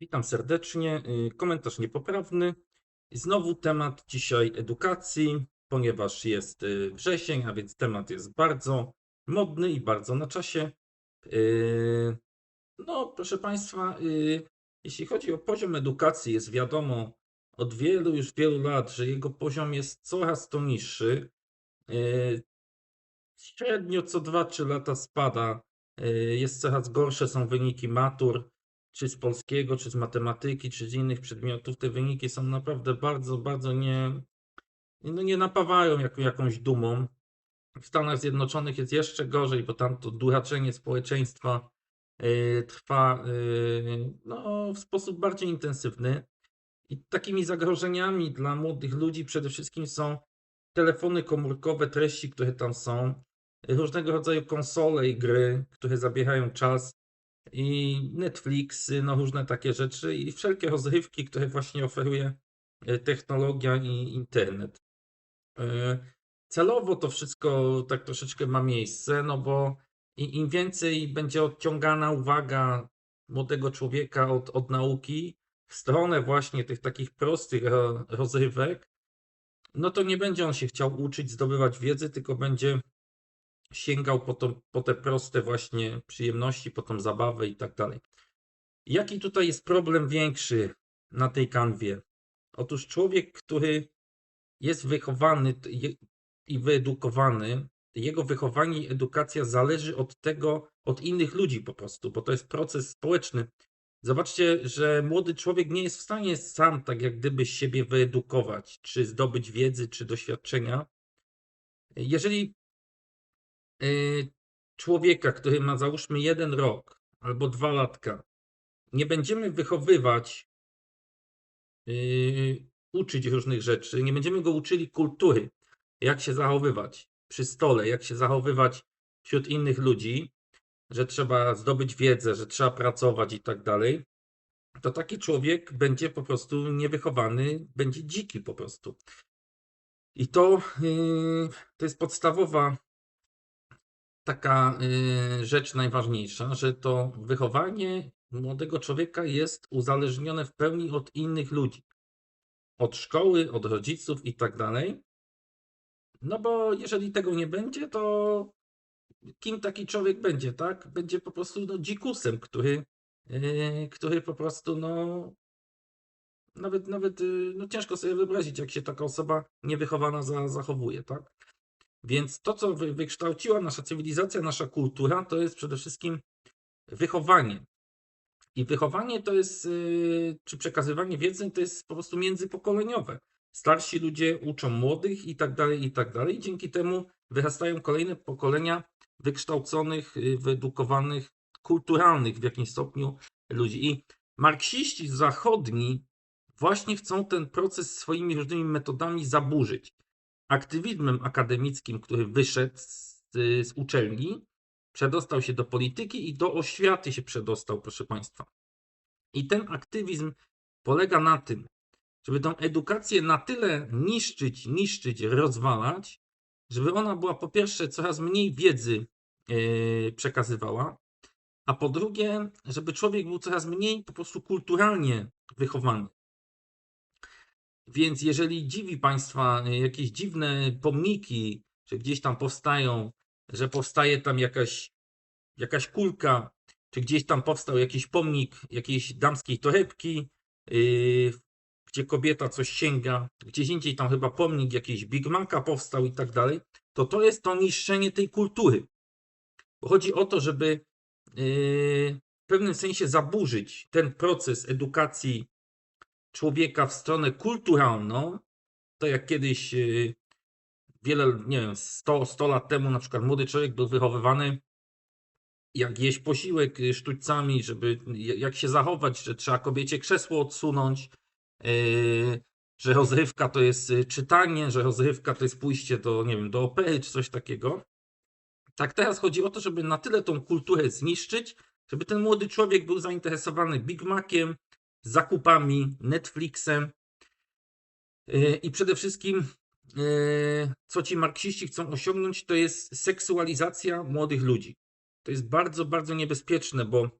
Witam serdecznie. Y, Komentarz niepoprawny. Znowu temat dzisiaj edukacji, ponieważ jest y, wrzesień, a więc temat jest bardzo modny i bardzo na czasie. Y, No, proszę Państwa, jeśli chodzi o poziom edukacji, jest wiadomo od wielu, już wielu lat, że jego poziom jest coraz to niższy. Średnio co 2-3 lata spada. Jest coraz gorsze są wyniki matur, czy z polskiego, czy z matematyki, czy z innych przedmiotów. Te wyniki są naprawdę bardzo, bardzo nie, no nie napawają jak, jakąś dumą. W Stanach Zjednoczonych jest jeszcze gorzej, bo tam to duraczenie społeczeństwa y, trwa y, no, w sposób bardziej intensywny. I takimi zagrożeniami dla młodych ludzi przede wszystkim są telefony komórkowe, treści, które tam są, różnego rodzaju konsole i gry, które zabierają czas, i Netflixy, no różne takie rzeczy, i wszelkie rozrywki, które właśnie oferuje e, technologia i internet. E, Celowo to wszystko tak troszeczkę ma miejsce, no bo im więcej będzie odciągana uwaga młodego człowieka od, od nauki w stronę właśnie tych takich prostych ro- rozrywek, no to nie będzie on się chciał uczyć, zdobywać wiedzy, tylko będzie sięgał po, to, po te proste właśnie przyjemności, po tą zabawę i tak dalej. Jaki tutaj jest problem większy na tej kanwie? Otóż człowiek, który jest wychowany i wyedukowany, jego wychowanie i edukacja zależy od tego, od innych ludzi po prostu, bo to jest proces społeczny. Zobaczcie, że młody człowiek nie jest w stanie sam tak jak gdyby siebie wyedukować, czy zdobyć wiedzy, czy doświadczenia. Jeżeli człowieka, który ma załóżmy jeden rok albo dwa latka, nie będziemy wychowywać, y, uczyć różnych rzeczy, nie będziemy go uczyli kultury, jak się zachowywać przy stole, jak się zachowywać wśród innych ludzi, że trzeba zdobyć wiedzę, że trzeba pracować i tak dalej, to taki człowiek będzie po prostu niewychowany, będzie dziki po prostu. I to, yy, to jest podstawowa taka yy, rzecz najważniejsza, że to wychowanie młodego człowieka jest uzależnione w pełni od innych ludzi. Od szkoły, od rodziców i tak dalej. No bo jeżeli tego nie będzie, to kim taki człowiek będzie, tak? Będzie po prostu no, dzikusem, który, yy, który po prostu no, nawet, nawet yy, no, ciężko sobie wyobrazić, jak się taka osoba niewychowana za, zachowuje, tak? Więc to, co wy, wykształciła nasza cywilizacja, nasza kultura, to jest przede wszystkim wychowanie. I wychowanie to jest, yy, czy przekazywanie wiedzy, to jest po prostu międzypokoleniowe. Starsi ludzie uczą młodych i tak dalej, i tak dalej. Dzięki temu wyrastają kolejne pokolenia wykształconych, yy, wyedukowanych, kulturalnych w jakimś stopniu ludzi. I marksiści zachodni właśnie chcą ten proces swoimi różnymi metodami zaburzyć. Aktywizmem akademickim, który wyszedł z, z uczelni, przedostał się do polityki i do oświaty się przedostał, proszę Państwa. I ten aktywizm polega na tym, żeby tą edukację na tyle niszczyć, niszczyć, rozwalać, żeby ona była po pierwsze coraz mniej wiedzy yy, przekazywała, a po drugie, żeby człowiek był coraz mniej po prostu kulturalnie wychowany. Więc jeżeli dziwi Państwa jakieś dziwne pomniki, że gdzieś tam powstają, że powstaje tam jakaś, jakaś kulka, czy gdzieś tam powstał jakiś pomnik jakiejś damskiej torebki, yy, gdzie kobieta coś sięga, gdzieś indziej tam chyba pomnik jakiejś Big Maca powstał i tak dalej, to to jest to niszczenie tej kultury. Bo chodzi o to, żeby yy, w pewnym sensie zaburzyć ten proces edukacji człowieka w stronę kulturalną, to jak kiedyś yy, wiele, nie wiem, 100, 100 lat temu na przykład młody człowiek był wychowywany jak jeść posiłek y, sztućcami, żeby j- jak się zachować, że trzeba kobiecie krzesło odsunąć, że rozrywka to jest y, czytanie, że rozrywka to jest pójście do, nie wiem, do opery czy coś takiego. Tak teraz chodzi o to, żeby na tyle tą kulturę zniszczyć, żeby ten młody człowiek był zainteresowany Big Maciem, zakupami, Netflixem yy, i przede wszystkim yy, co ci marksiści chcą osiągnąć, to jest seksualizacja młodych ludzi. To jest bardzo, bardzo niebezpieczne, bo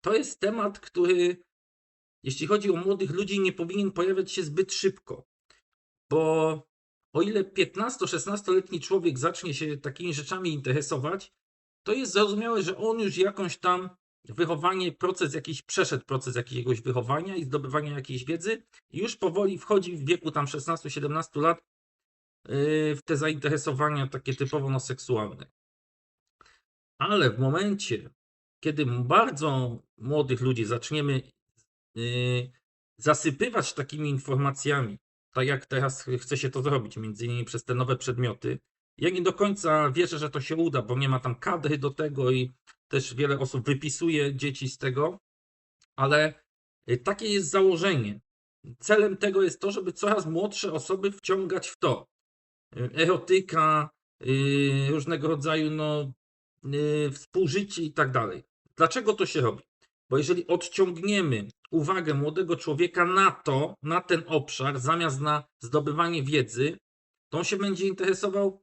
to jest temat, który jeśli chodzi o młodych ludzi, nie powinien pojawiać się zbyt szybko. Bo o ile 15-16-letni człowiek zacznie się takimi rzeczami interesować, to jest zrozumiałe, że on już jakąś tam wychowanie, proces jakiś przeszedł proces jakiegoś wychowania i zdobywania jakiejś wiedzy już powoli wchodzi w wieku tam 16-17 lat yy, w te zainteresowania takie typowo no, seksualne. Ale w momencie, kiedy bardzo młodych ludzi zaczniemy yy, zasypywać takimi informacjami, tak jak teraz chce się to zrobić, między innymi przez te nowe przedmioty, ja nie do końca wierzę, że to się uda, bo nie ma tam kadry do tego i też wiele osób wypisuje dzieci z tego, ale y, takie jest założenie. Celem tego jest to, żeby coraz młodsze osoby wciągać w to. Y, Erotyka, y, różnego rodzaju no, współżycie i tak dalej. Dlaczego to się robi? Bo jeżeli odciągniemy uwagę młodego człowieka na to, na ten obszar, zamiast na zdobywanie wiedzy, to on się będzie interesował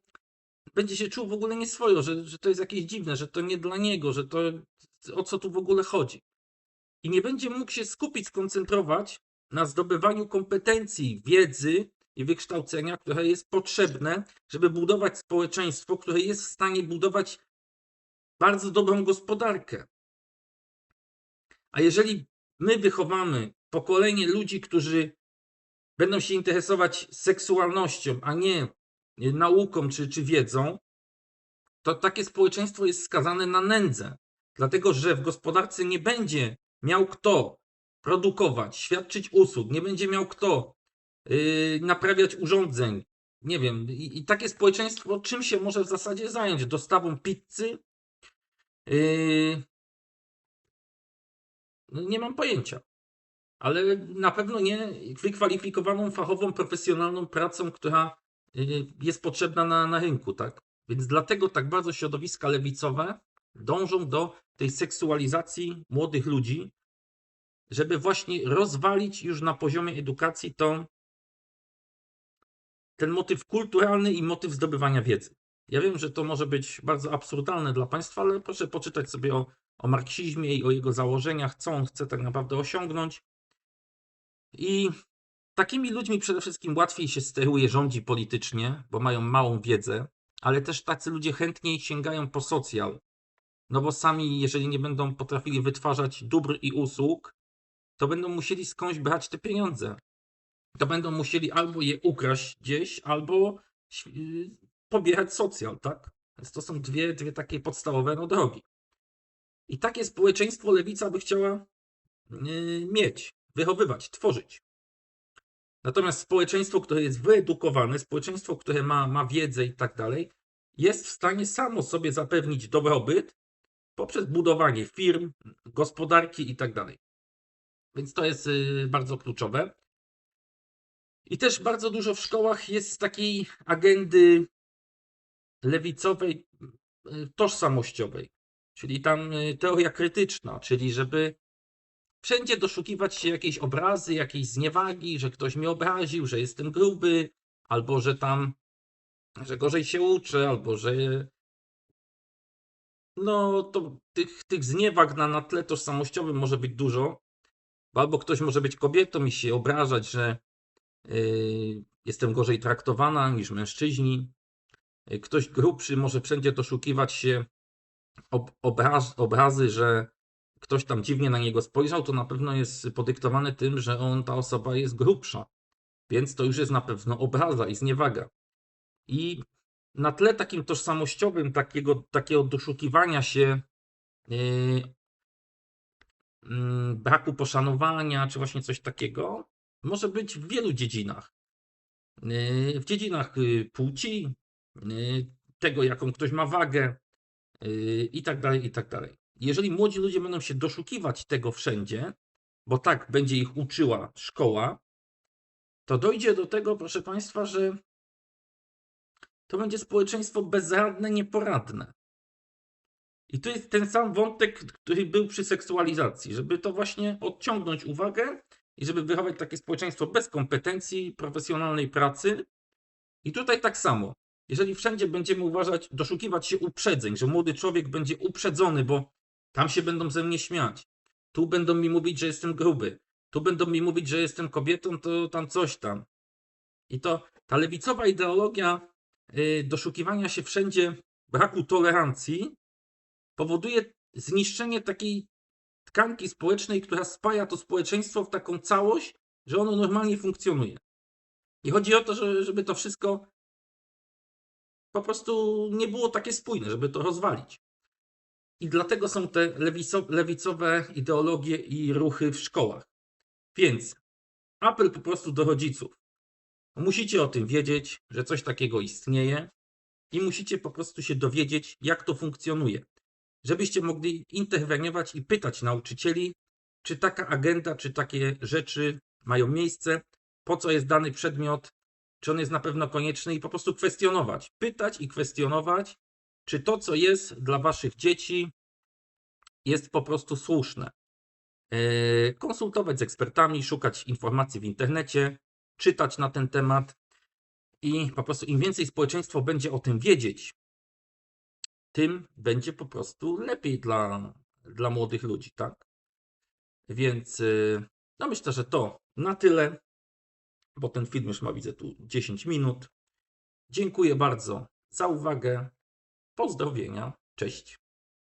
będzie się czuł w ogóle nieswojo, że, że to jest jakieś dziwne, że to nie dla niego, że to o co tu w ogóle chodzi. I nie będzie mógł się skupić, skoncentrować na zdobywaniu kompetencji, wiedzy i wykształcenia, które jest potrzebne, żeby budować społeczeństwo, które jest w stanie budować bardzo dobrą gospodarkę. A jeżeli my wychowamy pokolenie ludzi, którzy będą się interesować seksualnością, a nie nauką czy, czy wiedzą, to takie społeczeństwo jest skazane na nędzę. Dlatego, że w gospodarce nie będzie miał kto produkować, świadczyć usług, nie będzie miał kto yy, naprawiać urządzeń. Nie wiem, i, i, takie społeczeństwo czym się może w zasadzie zająć? Dostawą pizzy? Yy, no nie mam pojęcia. Ale na pewno nie wykwalifikowaną, fachową, profesjonalną pracą, która Y, jest potrzebna na, na rynku, tak? Więc dlatego tak bardzo środowiska lewicowe dążą do tej seksualizacji młodych ludzi, żeby właśnie rozwalić już na poziomie edukacji to, ten motyw kulturalny i motyw zdobywania wiedzy. Ja wiem, że to może być bardzo absurdalne dla Państwa, ale proszę poczytać sobie o, o marksizmie i o jego założeniach, co on chce tak naprawdę osiągnąć. I Takimi ludźmi przede wszystkim łatwiej się steruje, rządzi politycznie, bo mają małą wiedzę, ale też tacy ludzie chętniej sięgają po socjal. No bo sami, jeżeli nie będą potrafili wytwarzać dóbr i usług, to będą musieli skądś brać te pieniądze. To będą musieli albo je ukraść gdzieś, albo yy, pobierać socjal, tak? Więc to są dwie, dwie takie podstawowe no, drogi. I takie społeczeństwo lewica by chciała yy, mieć, wychowywać, tworzyć. Natomiast społeczeństwo, które jest wyedukowane, społeczeństwo, które ma, ma wiedzę i tak dalej, jest w stanie samo sobie zapewnić dobrobyt poprzez budowanie firm, gospodarki i tak dalej. Więc to jest y, bardzo kluczowe. I też bardzo dużo w szkołach jest takiej agendy lewicowej, y, tożsamościowej, czyli tam y, teoria krytyczna, czyli żeby wszędzie doszukiwać się jakiejś obrazy, jakiejś zniewagi, że ktoś mnie obraził, że jestem gruby, albo że tam, że gorzej się uczę, albo że no to tych, tych zniewag na, na tle tożsamościowym może być dużo, bo albo ktoś może być kobietą i się obrażać, że yy, jestem gorzej traktowana niż mężczyźni. Yy, ktoś grubszy może wszędzie doszukiwać się ob, obraz, obrazy, że ktoś tam dziwnie na niego spojrzał, to na pewno jest podyktowane tym, że on, ta osoba jest grubsza. Więc to już jest na pewno obraza i zniewaga. I na tle takim tożsamościowym, takiego, takiego doszukiwania się yy, yy, braku poszanowania, czy właśnie coś takiego, może być w wielu dziedzinach. Yy, w dziedzinach y, płci, y, tego, jaką ktoś ma wagę, i tak dalej, i tak dalej jeżeli młodzi ludzie będą się doszukiwać tego wszędzie, bo tak będzie ich uczyła szkoła, to dojdzie do tego, proszę Państwa, że to będzie społeczeństwo bezradne, nieporadne. I to jest ten sam wątek, który był przy seksualizacji, żeby to właśnie odciągnąć uwagę i żeby wychować takie społeczeństwo bez kompetencji, profesjonalnej pracy. I tutaj tak samo. Jeżeli wszędzie będziemy uważać, doszukiwać się uprzedzeń, że młody człowiek będzie uprzedzony, bo tam się będą ze mnie śmiać. Tu będą mi mówić, że jestem gruby. Tu będą mi mówić, że jestem kobietą, to tam coś tam. I to ta lewicowa ideologia y, doszukiwania się wszędzie braku tolerancji powoduje zniszczenie takiej tkanki społecznej, która spaja to społeczeństwo w taką całość, że ono normalnie funkcjonuje. I chodzi o to, że, żeby to wszystko po prostu nie było takie spójne, żeby to rozwalić. I dlatego są te lewico, lewicowe ideologie i ruchy w szkołach. Więc apel po prostu do rodziców. Musicie o tym wiedzieć, że coś takiego istnieje i musicie po prostu się dowiedzieć, jak to funkcjonuje. Żebyście mogli interweniować i pytać nauczycieli, czy taka agenda, czy takie rzeczy mają miejsce, po co jest dany przedmiot, czy on jest na pewno konieczny i po prostu kwestionować. Pytać i kwestionować, czy to, co jest dla waszych dzieci, jest po prostu słuszne. Yy, Konsultować z ekspertami, szukać informacji w internecie, czytać na ten temat i po prostu im więcej społeczeństwo będzie o tym wiedzieć, tym będzie po prostu lepiej dla, dla młodych ludzi, tak? Więc yy, no myślę, że to na tyle, bo ten film już ma, widzę tu 10 minut. Dziękuję bardzo za uwagę. Pozdrowienia. Cześć.